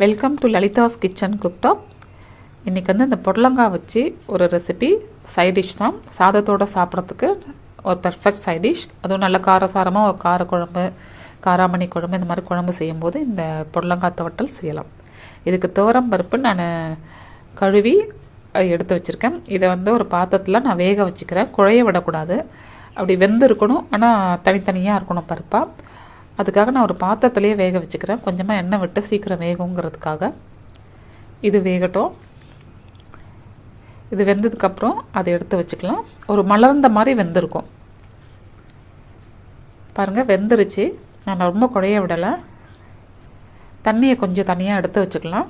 Welcome to Lalitha's kitchen cooktop இன்றைக்கி வந்து இந்த புடலங்காய் வச்சு ஒரு ரெசிபி சைட் டிஷ் தான். சாதத்தோடு சாப்பிட்றதுக்கு ஒரு பெர்ஃபெக்ட் சைட் டிஷ் அதுவும் நல்ல காரசாரமாக ஒரு கார குழம்பு காராமணி குழம்பு இந்த மாதிரி குழம்பு செய்யும்போது இந்த புடலங்காய் துவட்டல் செய்யலாம். இதுக்கு துவரம் பருப்பு நான் கழுவி எடுத்து வச்சுருக்கேன். இதை வந்து ஒரு பாத்திரத்தில் நான் வேக வச்சுக்கிறேன். குழைய விடக்கூடாது. அப்படி வெந்து இருக்கணும் ஆனால் தனித்தனியாக இருக்கணும் பருப்பாக அதுக்காக நான் ஒரு பாத்திரத்துலேயே வேக வச்சுக்கிறேன். கொஞ்சமாக எண்ணெய் விட்டு சீக்கிரம் வேகுங்கிறதுக்காக. இது வேகட்டும். இது வெந்ததுக்கப்புறம் அதை எடுத்து வச்சுக்கலாம். ஒரு மலர்ந்த மாதிரி வெந்திருக்கும். பாருங்கள் வெந்துருச்சு. நான் ரொம்ப குழைய விடலை. தண்ணியை கொஞ்சம் தனியாக எடுத்து வச்சுக்கலாம்.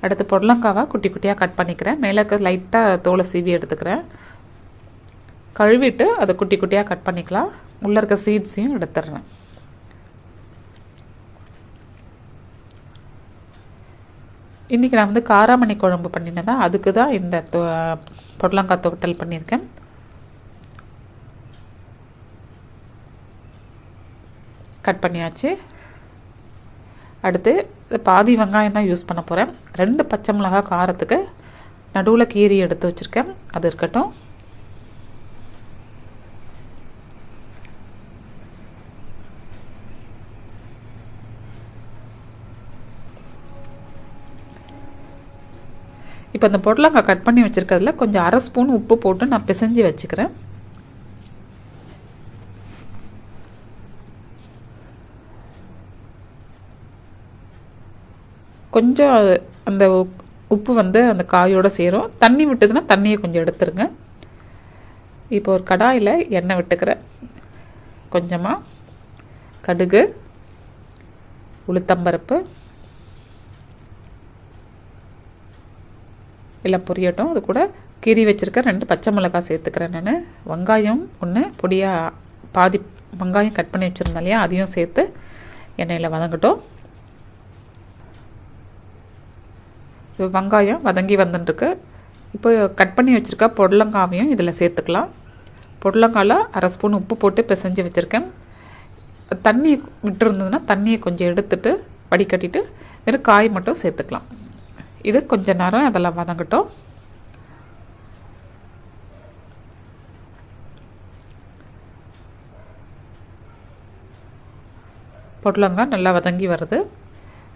அடுத்து பொடலங்காவை குட்டி குட்டியாக கட் பண்ணிக்கிறேன். மேலே இருக்க லைட்டாக தோலை சீவி எடுத்துக்கிறேன். கழுவிட்டு அதை குட்டி குட்டியாக கட் பண்ணிக்கலாம். உள்ளே இருக்க சீட்ஸையும் எடுத்துடுறேன். இன்றைக்கி நான் வந்து காராமணி குழம்பு பண்ணினதா அதுக்கு தான் இந்த தொ- பொடலங்காய் துவட்டல் பண்ணியிருக்கேன். கட் பண்ணியாச்சு. அடுத்து பாதி வெங்காயம் தான் யூஸ் பண்ண போகிறேன் ரெண்டு பச்சை மிளகாய் காரத்துக்கு நடுவில் கீரி எடுத்து வச்சுருக்கேன். அது இருக்கட்டும். இப்போ அந்த பொடலங்காய் கட் பண்ணி வச்சுருக்கிறதுல கொஞ்சம் அரை ஸ்பூன் உப்பு போட்டு நான் பிசைஞ்சு வச்சுக்கிறேன். கொஞ்சம் அந்த உப்- உப்பு வந்து அந்த காயோட சேரும். தண்ணி விட்டதுன்னா தண்ணியை கொஞ்சம் எடுத்துருங்க. இப்போ ஒரு கடாயில் எண்ணெய் விட்டுக்கிறேன். கொஞ்சமாக கடுகு உளுத்தம்பருப்பு எல்லாம் பொரியட்டும். அது கூட கீறி வச்சுருக்க ரெண்டு பச்சை மிளகாய் சேர்த்துக்கிறேன் நான். வெங்காயம் ஒன்று பொடியாக பாதி வெங்காயம் கட் பண்ணி வச்சுருந்தேன் இல்லையா அதையும் சேர்த்து எண்ணெயில் வதங்கட்டும். இது வெங்காயம் வதங்கி வந்துட்டுருக்கு இப்போ கட் பண்ணி வச்சுருக்க பொடலங்காவையும் இதில் சேர்த்துக்கலாம். பொடலங்காயில் அரை ஸ்பூன் உப்பு போட்டு பிசைஞ்சு வச்சுருக்கேன். தண்ணி விட்டுருந்ததுன்னா தண்ணியை கொஞ்சம் எடுத்துட்டு வடிகட்டிட்டு வெறும் காய் மட்டும் சேர்த்துக்கலாம். இது கொஞ்ச நேரம் அதெல்லாம் வதங்கட்டும். பொடலங்காய் நல்லா வதங்கி வருது.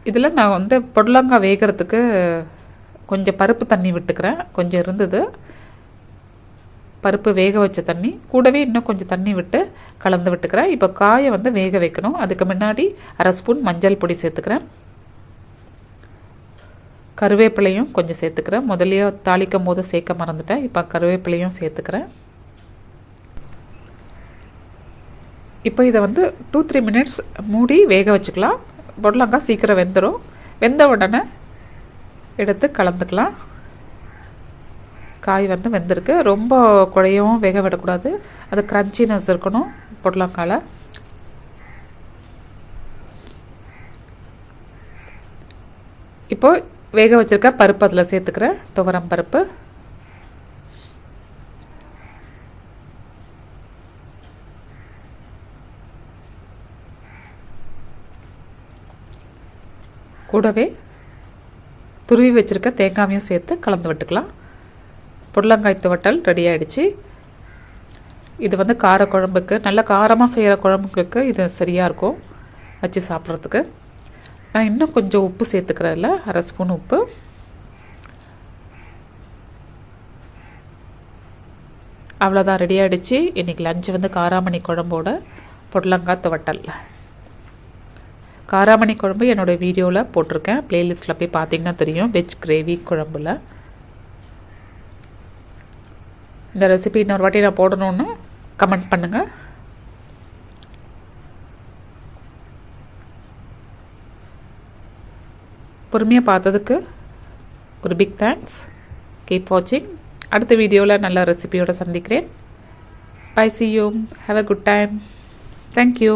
இதில் நான் வந்து பொடலங்காய் வேகிறதுக்கு கொஞ்சம் பருப்பு தண்ணி விட்டுக்கிறேன். கொஞ்சம் இருந்தது. பருப்பு வேக வச்ச தண்ணி. கூடவே இன்னும் கொஞ்சம் தண்ணி விட்டு கலந்து விட்டுக்கிறேன். இப்போ காயை வந்து வேக வைக்கணும். அதுக்கு முன்னாடி அரை ஸ்பூன் மஞ்சள் பொடி சேர்த்துக்கிறேன். கருவேப்பிலையும் கொஞ்சம் சேர்த்துக்கிறேன். முதல்லயே தாளிக்கும் போது சேர்க்க மறந்துட்டேன். இப்போ கருவேப்பிலையும் சேர்த்துக்கிறேன். இப்போ இதை வந்து டூ த்ரீ மினிட்ஸ் மூடி வேக வச்சுக்கலாம். பொடலங்காய் சீக்கிரம் வெந்துடும் வெந்த உடனே எடுத்து கலந்துக்கலாம். காய் வந்து வெந்திருக்கு. ரொம்ப குழையவும் வேக விடக்கூடாது. அது க்ரன்ச்சினஸ் இருக்கணும் பொடலங்காயில். இப்போது வேக வச்சுருக்க பருப்பு அதில் சேர்த்துக்கிறேன். துவரம் பருப்பு. கூடவே துருவி வச்சுருக்க தேங்காயும் சேர்த்து கலந்து விட்டுக்கலாம். புடலங்காய் துவட்டல் ரெடி ஆகிடுச்சு இது வந்து கார குழம்புக்கு நல்ல காரமாக செய்கிற குழம்புக்கு இது சரியாக இருக்கும். வச்சு சாப்பிட்றதுக்கு. நான் இன்னும் கொஞ்சம் உப்பு சேர்த்துக்கிறதில்ல அரை ஸ்பூன் உப்பு. அவ்வளோதான் ரெடி ஆகிடுச்சு இன்றைக்கி லஞ்சு வந்து காராமணி குழம்போட புடலங்காய் துவட்டல். காராமணி குழம்பு என்னோடய வீடியோவில் போட்டிருக்கேன். ப்ளேலிஸ்ட்டில் போய் பார்த்தீங்கன்னா தெரியும். வெஜ் கிரேவி குழம்புல. இந்த ரெசிபி இன்னொரு வாட்டி நான் போடணுன்னு கமெண்ட் பண்ணுங்கள் பொறுமையாக பார்த்ததுக்கு ஒரு பிக் தேங்க்ஸ் கீப் வாட்சிங் அடுத்த வீடியோவில் நல்ல ரெசிபியோடு சந்திக்கிறேன். Bye see you have a good time thank you